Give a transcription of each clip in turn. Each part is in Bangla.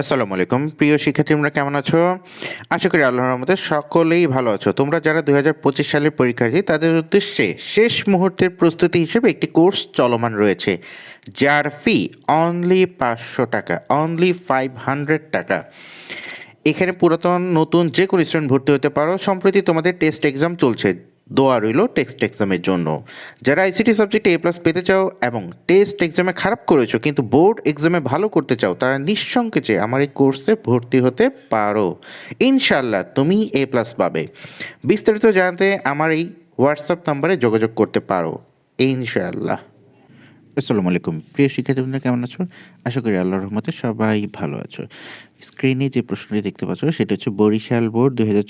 আসসালামু আলাইকুম। প্রিয় শিক্ষার্থী, তোমরা কেমন আছো? আশা করি আল্লাহর রহমতে সকলেই ভালো আছো। তোমরা যারা দুই হাজার পঁচিশ সালের পরীক্ষার্থী, তাদের উদ্দেশ্যে শেষ মুহূর্তের প্রস্তুতি হিসেবে একটি কোর্স চলমান রয়েছে, যার ফি অনলি পাঁচশো টাকা অনলি ফাইভ হান্ড্রেড টাকা। এখানে পুরাতন, নতুন যে কোনো স্টুডেন্ট ভর্তি হতে পারো। সম্প্রতি তোমাদের টেস্ট এক্সাম চলছে। দোয়া রইল টেক্সট এক্সামের জন্য। যারা আইসিটি সাবজেক্টে এ প্লাস পেতে চাও এবং টেস্ট এক্সামে খারাপ করেছ কিন্তু বোর্ড এক্সামে ভালো করতে চাও, তারা নিঃসংকোচে আমার এই কোর্সে ভর্তি হতে পারো। ইনশাল্লাহ তুমি এ প্লাস পাবে। বিস্তারিত জানতে আমার এই হোয়াটসঅ্যাপ নাম্বারে যোগাযোগ করতে পারো। ইনশাআল্লাহ। আসসালামু আলাইকুম। প্রিয় শিক্ষার্থীবৃন্দ, কেমন আছো? আশা করি আল্লাহর রহমতে সবাই ভালো আছো। স্ক্রিনে যে প্রশ্নটি দেখতে পাচ্ছ, সেটা হচ্ছে বরিশাল বোর্ড দুই হাজার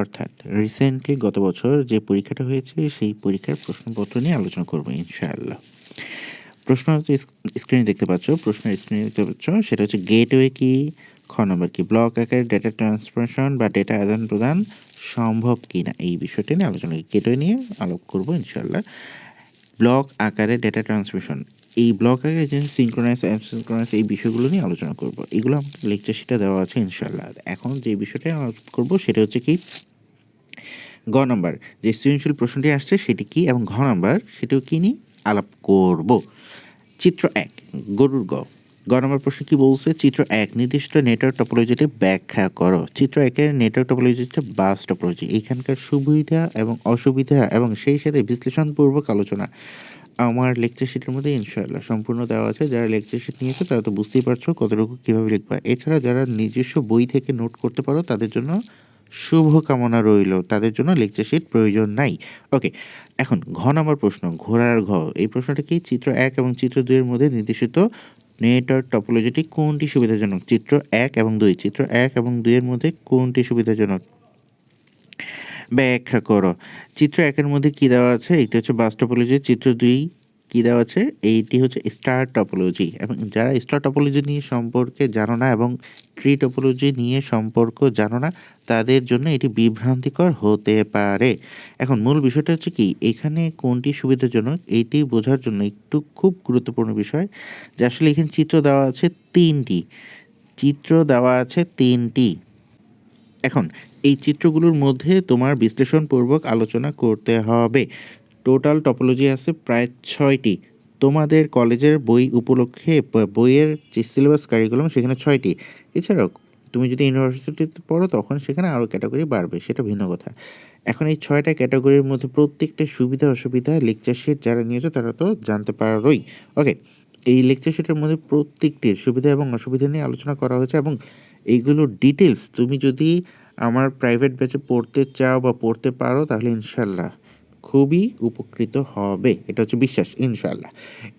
অর্থাৎ রিসেন্টলি গত বছর যে পরীক্ষাটা হয়েছে, সেই পরীক্ষার প্রশ্নপত্র নিয়ে আলোচনা করব ইনশাআল্লাহ। প্রশ্ন হচ্ছে স্ক্রিনে দেখতে পাচ্ছ, প্রশ্নের স্ক্রিনে দেখতে পাচ্ছ, সেটা হচ্ছে গেটওয়ে কি, খ নম্বর কি, ব্লক আকারে ডেটা ট্রান্সফারেশন বা ডেটা আদান প্রদান সম্ভব কি না এই বিষয়টি নিয়ে আলোচনা, গেটওয়ে নিয়ে আলোপ করব ইনশাআল্লাহ। ব্লক আকারে ডেটা ট্রান্সমিশন এই ব্লক আকারে যে সিনক্রোনাইজ অ্যানসিনক্রোনাইজ এই বিষয়গুলো নিয়ে আলোচনা করব। এগুলো আমাকে লেকচার সেটা দেওয়া আছে ইনশাল্লাহ এখন যে বিষয়টা করব সেটা হচ্ছে কি, গ নম্বর, যে সৃজনশীল প্রশ্নটি আসছে সেটি কি এবং ঘ নম্বর সেটিও কি নিয়ে আলাপ করব। চিত্র এক, গরুর গ। গ নম্বর প্রশ্ন কি বলছে? চিত্র এক, নির্দিষ্ট নেটওয়ার্ক টপোলজিটি ব্যাখ্যা করো। চিত্র একের নেটওয়ার্ক টপোলজিটা বাস টপোলজি এখানকার সুবিধা এবং অসুবিধা এবং সেই সাথে বিশ্লেষণপূর্বক আলোচনা। আমার লেকচার শিটের মধ্যে ইনশাআল্লাহ সম্পূর্ণ দেওয়া আছে। যারা লেকচার শিট নিয়েছে, তারা তো বুঝতেই পারছ কতটুকু কীভাবে লিখবা। এছাড়া যারা নিজস্ব বই থেকে নোট করতে পারো, তাদের জন্য শুভ কামনা রইল। তাদের জন্য লেকচার শিট প্রয়োজন নাই। ওকে এখন ঘ নম্বর প্রশ্ন, ঘোড়ার ঘ। এই প্রশ্নটা কি? চিত্র এক এবং চিত্র দুইয়ের মধ্যে নির্দেশিত নেটওয়ার্ক টপোলজিটি কোনটি সুবিধাজনক? চিত্র এক এবং দুই। চিত্র এক এবং দুইয়ের মধ্যে কোনটি সুবিধাজনক? ব্যাখ্যা করো। চিত্র একের মধ্যে কী দেওয়া আছে? এটা হচ্ছে বাস টপোলজি চিত্র দুই কী দেওয়া আছে? এইটি হচ্ছে স্টার টপোলজি। এবং যারা স্টার টপোলজি নিয়ে সম্পর্কে জানো না এবং ট্রি টপোলজি নিয়ে সম্পর্ক জানো না, তাদের জন্য এটি বিভ্রান্তিকর হতে পারে। এখন মূল বিষয়টা হচ্ছে কি, এখানে কোনটি সুবিধাজনক এইটি বোঝার জন্য একটু খুব গুরুত্বপূর্ণ বিষয় যে আসলে এখানে চিত্র দেওয়া আছে তিনটি। চিত্র দেওয়া আছে তিনটি। এখন এই চিত্রগুলোর মধ্যে তোমার বিশ্লেষণপূর্বক আলোচনা করতে হবে। টোটাল টপোলজি আছে প্রায় ছয়টি। তোমাদের কলেজের বই উপলক্ষে বইয়ের যে সিলেবাস কারিকুলাম সেখানে ছয়টি। এছাড়াও তুমি যদি ইউনিভার্সিটিতে পড়ো, তখন সেখানে আরও ক্যাটাগরি বাড়বে, সেটা ভিন্ন কথা। এখন এই ছয়টা ক্যাটাগরির মধ্যে প্রত্যেকটা সুবিধা অসুবিধা লেকচার শিট যারা নিয়েছো, তারা তো জানতে পারোই। ওকে এই লেকচার শিটের মধ্যে প্রত্যেকটির সুবিধা এবং অসুবিধা নিয়ে আলোচনা করা হয়েছে এবং এইগুলোর ডিটেলস তুমি যদি আমার প্রাইভেট ব্যাচে পড়তে চাও বা পড়তে পারো, তাহলে ইনশাল্লাহ। খুবই উপকৃত হবে। এটা হচ্ছে বিশ্বাস ইনশাল্লাহ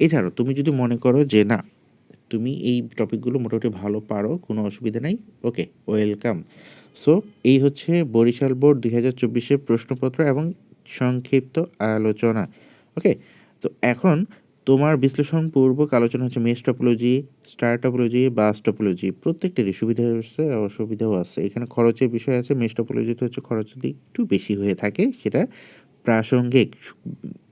এছাড়াও তুমি যদি মনে করো যে, না, তুমি এই টপিকগুলো মোটামুটি ভালো পারো, কোনো অসুবিধা নাই, ওকে, ওয়েলকাম। সো, এই হচ্ছে বরিশাল বোর্ড দুই হাজার চব্বিশের প্রশ্নপত্র এবং সংক্ষিপ্ত আলোচনা, ওকে? তো এখন তোমার বিশ্লেষণপূর্বক আলোচনা হচ্ছে mesh topology, star topology, bus topology. প্রত্যেকটারই সুবিধা আছে, অসুবিধাও আছে। এখানে খরচের বিষয় আছে মেস টপোলজিতে হচ্ছে খরচ যদি একটু বেশি হয়ে থাকে, সেটা প্রাসঙ্গিক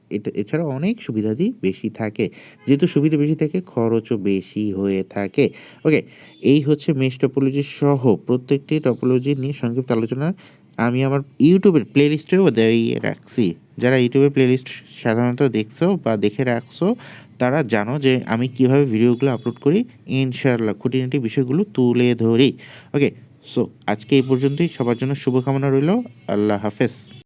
এটা, এছাড়া অনেক সুবিধাদি বেশি থাকে। যেহেতু সুবিধা বেশি থাকে, খরচও বেশি হয়ে থাকে। ওকে, এই হচ্ছে মেস টপোলজি সহ প্রত্যেকটি টপোলজি নিয়ে সংক্ষিপ্ত আলোচনা। আমি আমার ইউটিউবের প্লেলিস্টেও দিয়ে রাখছি। যারা ইউটিউবে প্লেলিস্ট সাধারণত দেখছ বা দেখে রাখছো, তারা জানো যে আমি কীভাবে ভিডিওগুলো আপলোড করি। ইনশাআল্লাহ খুঁটিনাটি বিষয়গুলো তুলে ধরি। ওকে, সো আজকে এই পর্যন্তই। সবার জন্য শুভকামনা রইল। আল্লাহ হাফেজ।